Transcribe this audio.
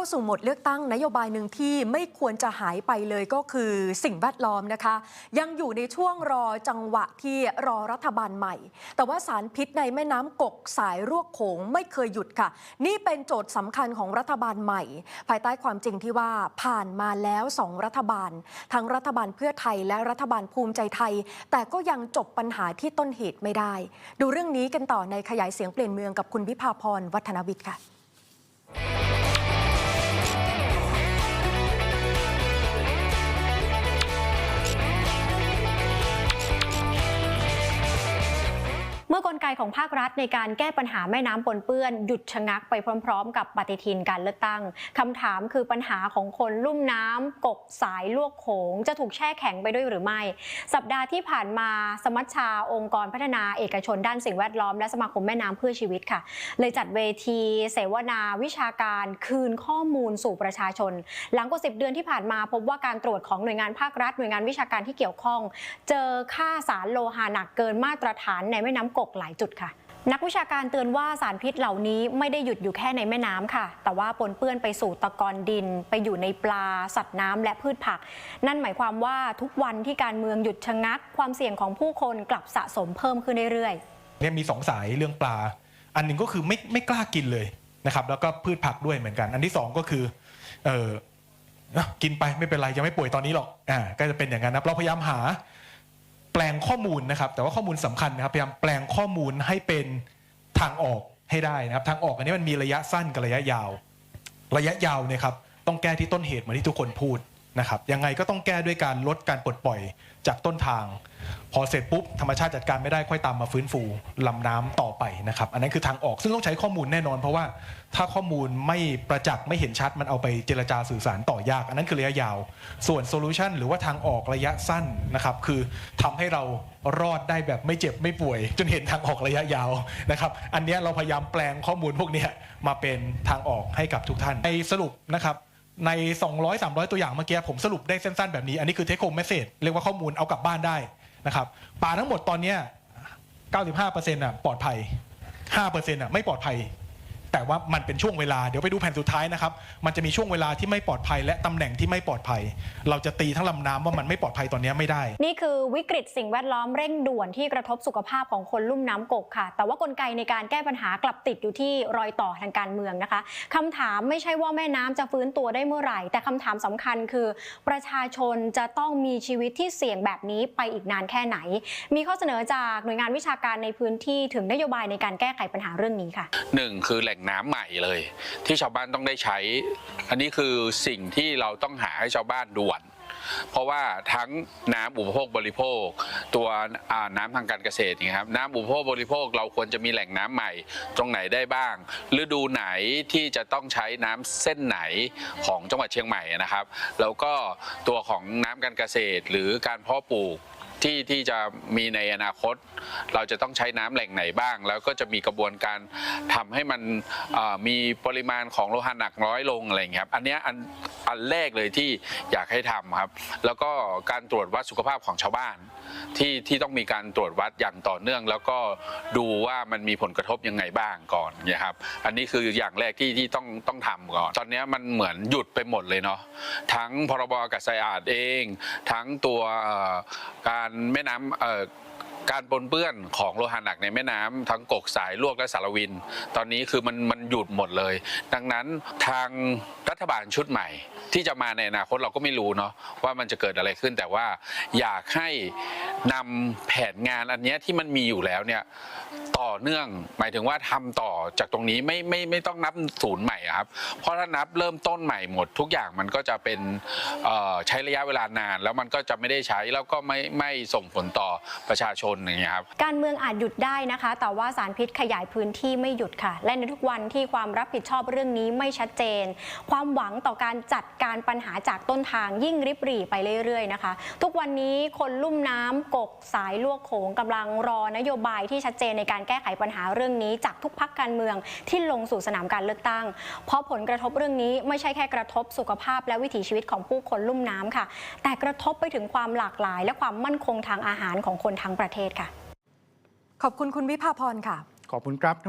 าสู่โหมดเลือกตั้งนโยบายหนึ่งที่ไม่ควรจะหายไปเลยก็คือสิ่งแวดล้อมนะคะ ยังอยู่ในช่วงรอจังหวะที่รอรัฐบาลใหม่ แต่ว่าสารพิษในแม่น้ำกกสายรวกโขงไม่เคยหยุดค่ะ นี่เป็นโจทย์สำคัญของรัฐบาลใหม่ ภายใต้ความจริงที่ว่าผ่านมาแล้วสองรัฐบาล ทั้งรัฐบาลเพื่อไทยและรัฐบาลภูมิใจไทย แต่ก็ยังจบปัญหาที่ต้นเหตุไม่ได้ ดูเรื่องนี้กันต่อในขยายเสียงเปลี่ยนเมืองกับคุณวิภาพรวัฒนวิทย์ค่ะ เมื่อกลไกของภาครัฐในการแก้ปัญหาแม่น้ำปนเปื้อน หยุดชะงักไปพร้อม ๆ กับปฏิทินการเลือกตั้งคำถามคือปัญหาของคนลุ่มน้ำกกสายลวกโขง จะถูกแช่แข็งไปด้วยหรือไม่ สัปดาห์ที่ผ่านมาสมัชชาองค์กรพัฒนาเอกชนด้านสิ่งแวดล้อมและสมาคมแม่น้ำเพื่อชีวิตค่ะ เลยจัดเวที เสวนาวิชาการคืนข้อมูลสู่ประชาชน หลังกว่า10เดือนที่ผ่านมาพบว่าการตรวจของหน่วยงานภาครัฐหน่วยงานวิชาการที่เกี่ยวข้อง เจอค่าสารโลหะหนักเกินมาตรฐานในแม่น้ำกกหลายจุดค่ะ นักวิชาการเตือนว่าสารพิษเหล่านี้ไม่ได้หยุดอยู่แค่ในแม่น้ำค่ะ แต่ว่าปนเปื้อนไปสู่ตะกอนดิน ไปอยู่ในปลา สัตว์น้ำและพืชผัก นั่นหมายความว่าทุกวันที่การเมืองหยุดชะงัก ความเสี่ยงของผู้คนกลับสะสมเพิ่มขึ้นเรื่อยๆเนี่ยมีสองสายเรื่องปลา อันหนึ่งก็คือไม่ไม่กล้ากินเลยนะครับแล้วก็พืชผักด้วยเหมือนกัน อันที่สองก็คือเออกินไปไม่เป็นไรยังไม่ป่วยตอนนี้หรอกอ่าก็จะเป็นอย่างนั้นนะเราพยายามหา ลงข้อมูลนะครับ แต่ว่าข้อมูลสำคัญนะครับพยายามแปลงข้อมูลให้เป็นทางออกให้ได้นะครับ ทางออกอันนี้มันมีระยะสั้นกับระยะยาว ระยะยาวเนี่ยครับต้องแก้ที่ต้นเหตุเหมือนที่ทุกคนพูด นะครับยังไงก็ต้องแก้ด้วยการลดการปลดปล่อยจากต้นทาง พอเสร็จปุ๊บธรรมชาติจัดการไม่ได้ค่อยตามมาฟื้นฟูลำน้ำต่อไปนะครับ อันนั้นคือทางออกซึ่งต้องใช้ข้อมูลแน่นอน เพราะว่าถ้าข้อมูลไม่ประจักษ์ไม่เห็นชัดมันเอาไปเจรจาสื่อสารต่อยาก อันนั้นคือระยะยาว ส่วนโซลูชันหรือว่าทางออกระยะสั้นนะครับคือทำให้เรารอดได้แบบไม่เจ็บไม่ป่วย จนเห็นทางออกระยะยาวนะครับอันนี้เราพยายามแปลงข้อมูลพวกนี้มาเป็นทางออกให้กับทุกท่านในสรุปนะครับ ใน 200 300 ตัวอย่างเมื่อกี้ผมสรุปได้สั้นๆแบบนี้ อันนี้คือเทคโฮมเมสเซจเรียกว่าข้อมูลเอากลับบ้านได้นะครับปลาทั้งหมดตอนเนี้ย95%อะปลอดภัย5%อะไม่ปลอดภัย แต่ว่ามันเป็นช่วงเวลาเดี๋ยวไปดูแผ่นสุดท้ายนะครับ มันจะมีช่วงเวลาที่ไม่ปลอดภัย และตำแหน่งที่ไม่ปลอดภัย เราจะตีทั้งลำน้ำว่ามันไม่ปลอดภัยตอนเนี้ยไม่ได้ นี่คือวิกฤตสิ่งแวดล้อมเร่งด่วนที่กระทบสุขภาพของคนลุ่มน้ำกกค่ะ แต่ว่ากลไกในการแก้ปัญหากลับติดอยู่ที่รอยต่อทางการเมืองนะคะคำถามไม่ใช่ว่าแม่น้ำจะฟื้นตัวได้เมื่อไหร่ แต่คำถามสำคัญคือ ประชาชนจะต้องมีชีวิตที่เสี่ยงแบบนี้ไปอีกนานแค่ไหน มีข้อเสนอจากหน่วยงานวิชาการในพื้นที่ถึงนโยบายในการแก้ไขปัญหาเรื่องนี้ค่ะหนึ่งคือแหล่งน้ำใหม่เลย ที่ชาวบ้านต้องได้ใช้ อันนี้คือสิ่งที่เราต้องหาให้ชาวบ้านด่วน เพราะว่าทั้งน้ำอุปโภคบริโภค ตัวน้ำทางการเกษตรนี่ครับน้ำอุปโภคบริโภคเราควรจะมีแหล่งน้ำใหม่ ตรงไหนได้บ้างฤดูไหนที่จะต้องใช้น้ำเส้นไหนของจังหวัดเชียงใหม่นะครับ แล้วก็ตัวของน้ำการเกษตรหรือการเพาะปลูก ที่ที่จะมีในอนาคต เราจะต้องใช้น้ำแหล่งไหนบ้าง แล้วก็จะมีกระบวนการทำให้มันมีปริมาณของโลหะหนักน้อยลงอะไรอย่างเงี้ยครับอันเนี้ยอัน อันแรกเลยที่อยากให้ทำครับ แล้วก็การตรวจวัดสุขภาพของชาวบ้าน ที่ที่ต้องมีการตรวจวัดอย่างต่อเนื่อง แล้วก็ดูว่ามันมีผลกระทบยังไงบ้างก่อนนี่ยครับ อันนี้คืออย่างแรกที่ที่ต้องต้องทำก่อน ตอนนี้มันเหมือนหยุดไปหมดเลยเนาะทั้งพรบอากาศสะอาดเอง ทั้งตัวการแม่น้ำ การปนเปื้อนของโลหะหนักในแม่น้ำทั้งกกสายลวกและสารวิน ตอนนี้คือมันมันหยุดหมดเลย ดังนั้นทางรัฐบาลชุดใหม่ ที่จะมาในอนาคตเราก็ไม่รู้เนาะว่ามันจะเกิดอะไรขึ้นแต่ว่าอยากให้นำแผนงานอันนี้ที่มันมีอยู่แล้วเนี่ย ต่อเนื่อง หมายถึงว่าทำต่อจากตรงนี้ไม่ไม่ไม่ต้องนับศูนย์ใหม่อะครับ เพราะถ้านับเริ่มต้นใหม่หมด ทุกอย่างมันก็จะเป็นใช้ระยะเวลานาน แล้วมันก็จะไม่ได้ใช้แล้วก็ไม่ไม่ส่งผลต่อประชาชนอย่างเงี้ยครับการเมืองอาจหยุดได้นะคะ แต่ว่าสารพิษขยายพื้นที่ไม่หยุดค่ะ และในทุกวันที่ความรับผิดชอบเรื่องนี้ไม่ชัดเจน ความหวังต่อการจัดการปัญหาจากต้นทางยิ่งริบหรี่ไปเรื่อยๆนะคะ ทุกวันนี้คนลุ่มน้ำกกสายลวกโขงกำลังรอนโยบายที่ชัดเจนในการแก้ไขปัญหาเรื่องนี้จากทุกพักการเมืองที่ลงสู่สนามการเลือกตั้ง เพราะผลกระทบเรื่องนี้ไม่ใช่แค่กระทบสุขภาพและวิถีชีวิตของผู้คนลุ่มน้ำค่ะ แต่กระทบไปถึงความหลากหลาย และความมั่นคงทางอาหารของคนทั้งประเทศค่ะ ขอบคุณคุณวิภาพรค่ะ ขอบคุณครับ